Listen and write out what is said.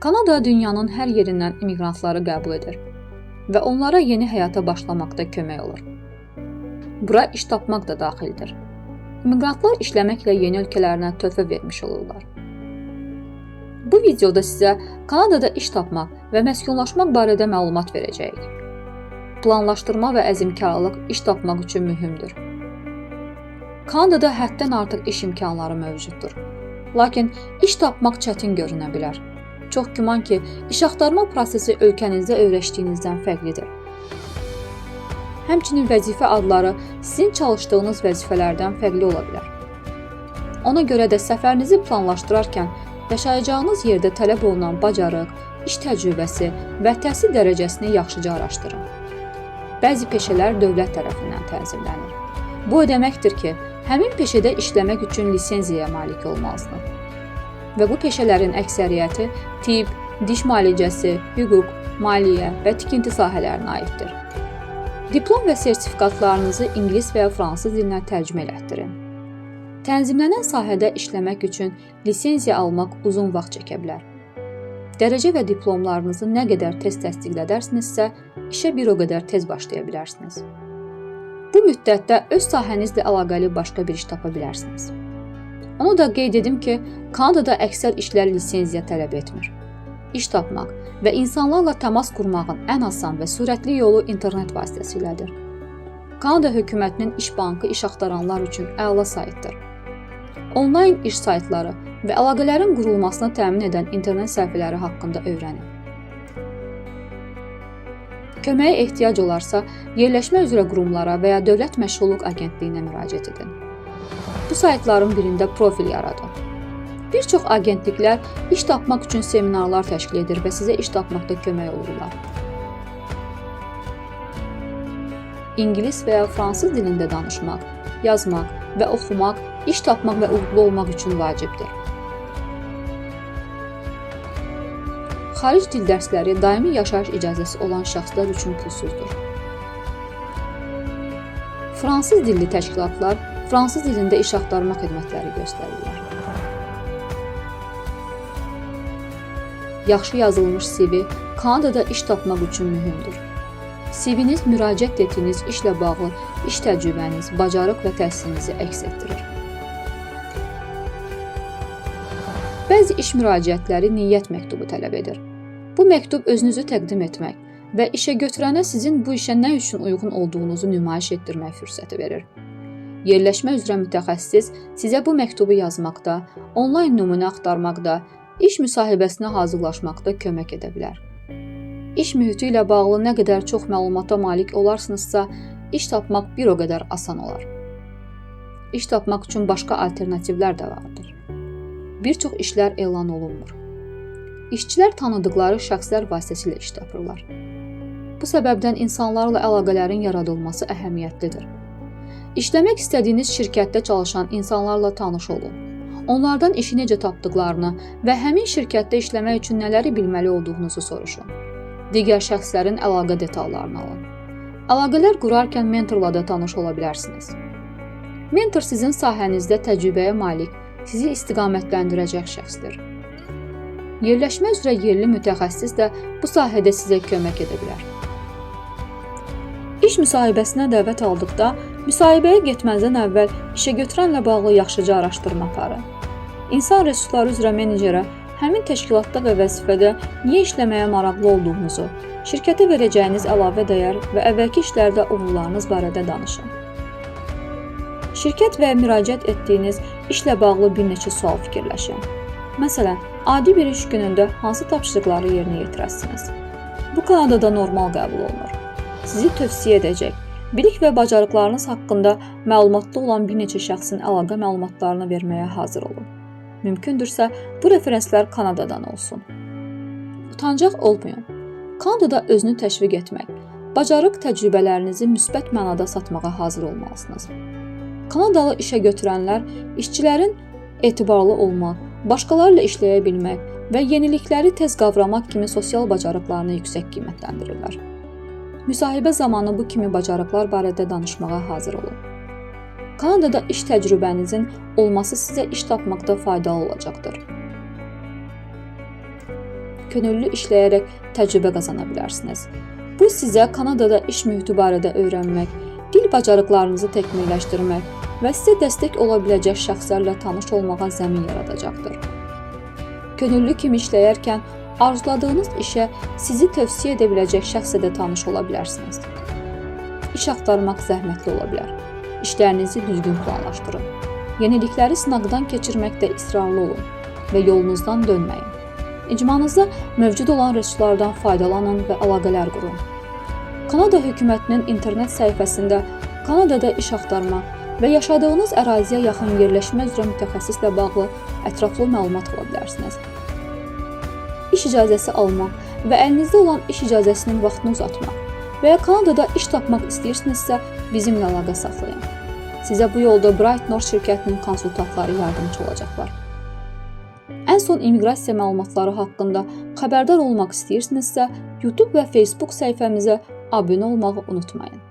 Kanada dünyanın hər yerindən immiqrantları qəbul edir və onlara yeni həyata başlamaqda kömək olur. Bura iş tapmaq da daxildir. İmmiqrantlar işləməklə yeni ölkələrinə töhfə vermiş olurlar. Bu videoda sizə Kanadada iş tapmaq və məskunlaşmaq barədə məlumat verəcəyik. Planlaşdırma və əzmkarlıq iş tapmaq üçün mühümdür. Kanadada həddən artıq iş imkanları mövcuddur. Lakin iş tapmaq çətin görünə bilər. Çox güman ki, iş axtarma prosesi ölkənizdə öyrəşdiyinizdən fərqlidir. Həmçinin vəzifə adları sizin çalışdığınız vəzifələrdən fərqli ola bilər. Ona görə də səfərinizi planlaşdırarkən yaşayacağınız yerdə tələb olunan bacarıq, iş təcrübəsi və təhsil dərəcəsini yaxşıca araşdırın. Bəzi peşələr dövlət tərəfindən tənzimlənir. Bu o deməkdir ki, həmin peşədə işləmək üçün lisenziyaya malik olmalısınız. Və bu peşələrin əksəriyyəti tibb, diş müalicəsi, hüquq, maliyyə və tikinti sahələrinə aiddir. Diplom və sertifikatlarınızı ingilis və ya fransız dilinə tərcümə elətdirin. Tənzimlənən sahədə işləmək üçün lisenziya almaq uzun vaxt çəkə bilər. Dərəcə və diplomlarınızı nə qədər tez təsdiqlədərsinizsə, işə bir o qədər tez başlaya bilərsiniz. Bu müddətdə öz sahənizlə əlaqəli başqa bir iş tapa bilərsiniz. Onu da qeyd edim ki, Kanadada əksər işlər lisenziya tələb etmir. İş tapmaq və insanlarla təmas qurmağın ən asan və sürətli yolu internet vasitəsilədir. Kanada hökumətinin iş bankı iş axtaranlar üçün əla saytdır. Onlayn iş saytları və əlaqələrin qurulmasını təmin edən internet səhifələri haqqında öyrənin. Köməyə ehtiyac olarsa, yerləşmə üzrə qurumlara və ya Dövlət Məşğulluq Agentliyinə müraciət edin. Bu saytların birində profil yaradın. Bir çox agentliklər iş tapmaq üçün seminarlar təşkil edir və sizə iş tapmaqda kömək olurlar. İngilis və ya fransız dilində danışmaq, yazmaq və oxumaq iş tapmaq və uğurlu olmaq üçün vacibdir. Xaric dil dərsləri daimi yaşayış icazəsi olan şəxslər üçün pulsuzdur. Fransız dilli təşkilatlar fransız dilində iş axtarma xidmətləri göstərirlər. Yaxşı yazılmış CV Kanadada iş tapmaq üçün mühümdür. CV-niz müraciət etdiyiniz işlə bağlı iş təcrübəniz, bacarıq və təhsilinizi əks etdirir. Bəzi iş müraciətləri niyyət məktubu tələb edir. Bu məktub özünüzü təqdim etmək və işə götürənə sizin bu işə nə üçün uyğun olduğunuzu nümayiş etdirmək fürsəti verir. Yerləşmə üzrə mütəxəssis sizə bu məktubu yazmaqda, onlayn nümunə axtarmaqda, iş müsahibəsinə hazırlaşmaqda kömək edə bilər. İş mühiti ilə bağlı nə qədər çox məlumata malik olarsınızsa, iş tapmaq bir o qədər asan olar. İş tapmaq üçün başqa alternativlər də vardır. Bir çox işlər elan olunmur. İşçilər tanıdıqları şəxslər vasitəsilə iş tapırlar. Bu səbəbdən insanlarla əlaqələrin yaradılması əhəmiyyətlidir. İşləmək istədiyiniz şirkətdə çalışan insanlarla tanış olun. Onlardan işi necə tapdıqlarını və həmin şirkətdə işləmək üçün nələri bilməli olduğunuzu soruşun. Digər şəxslərin əlaqə detallarını alın. Əlaqələr qurarkən mentorla da tanış ola bilərsiniz. Mentor sizin sahənizdə təcrübəyə malik, sizi istiqamətləndirəcək şəxsdir. Yerləşmə üzrə yerli mütəxəssis də bu sahədə sizə kömək edə bilər. İş müsahibəsinə dəvət aldıqda müsahibəyə getməzdən əvvəl işə götürənlə bağlı yaxşıca araşdırma aparın. İnsan resursları üzrə menecerə həmin təşkilatda və vəzifədə niyə işləməyə maraqlı olduğunuzu, şirkətə verəcəyiniz əlavə dəyər və əvvəlki işlərdə uğurlarınız barədə danışın. Şirkət və müraciət etdiyiniz işlə bağlı bir neçə sual fikirləşin. Məsələn, adi bir iş günündə hansı tapşırıqları yerinə yetirəsiniz? Bu Kanadada normal qəbul olunur. Sizi tövsiyə edəcək, bilik və bacarıqlarınız haqqında məlumatlı olan bir neçə şəxsin əlaqə məlumatlarını verməyə hazır olun. Mümkündürsə, bu referenslər Kanadadan olsun. Utancaq olmayın. Kanadada özünü təşviq etmək, bacarıq təcrübələrinizi müsbət mənada satmağa hazır olmalısınız. Kanadalı işə götürənlər işçilərin etibarlı olmaq, başqalarıyla işləyə bilmək və yenilikləri tez qavramaq kimi sosial bacarıqlarını yüksək qiymətləndirirlər. Müsahibə zamanı bu kimi bacarıqlar barədə danışmağa hazır olun. Kanadada iş təcrübənizin olması sizə iş tapmaqda faydalı olacaqdır. könüllü işləyərək təcrübə qazana bilərsiniz. Bu sizə Kanadada iş mühiti barədə öyrənmək, dil bacarıqlarınızı təkmilləşdirmək və sizə dəstək ola biləcək şəxslərlə tanış olmağa zəmin yaradacaqdır. Könüllü kimi işləyərkən arzuladığınız işə sizi tövsiyə edə biləcək şəxslə də tanış ola bilərsiniz. İş axtarmaq zəhmətli ola bilər. İşlərinizi düzgün planlaşdırın. Yenilikləri sınaqdan keçirməkdə israrlı olun və yolunuzdan dönməyin. İcmanızda mövcud olan resurslardan faydalanın və əlaqələr qurun. Kanada hökumətinin internet səhifəsində Kanadada iş axtarmaq və yaşadığınız əraziyə yaxın yerləşmə üzrə mütəxəssislə bağlı ətraflı məlumat ala bilərsiniz. İş icazəsi almaq və əlinizdə olan iş icazəsinin vaxtını uzatmaq və ya Kanadada iş tapmaq istəyirsinizsə, bizimlə əlaqə saxlayın. Sizə bu yolda Bright North şirkətinin konsultantları yardımçı olacaqlar. Ən son immiqrasiya məlumatları haqqında xəbərdar olmaq istəyirsinizsə, YouTube və Facebook səhifəmizə abunə olmağı unutmayın.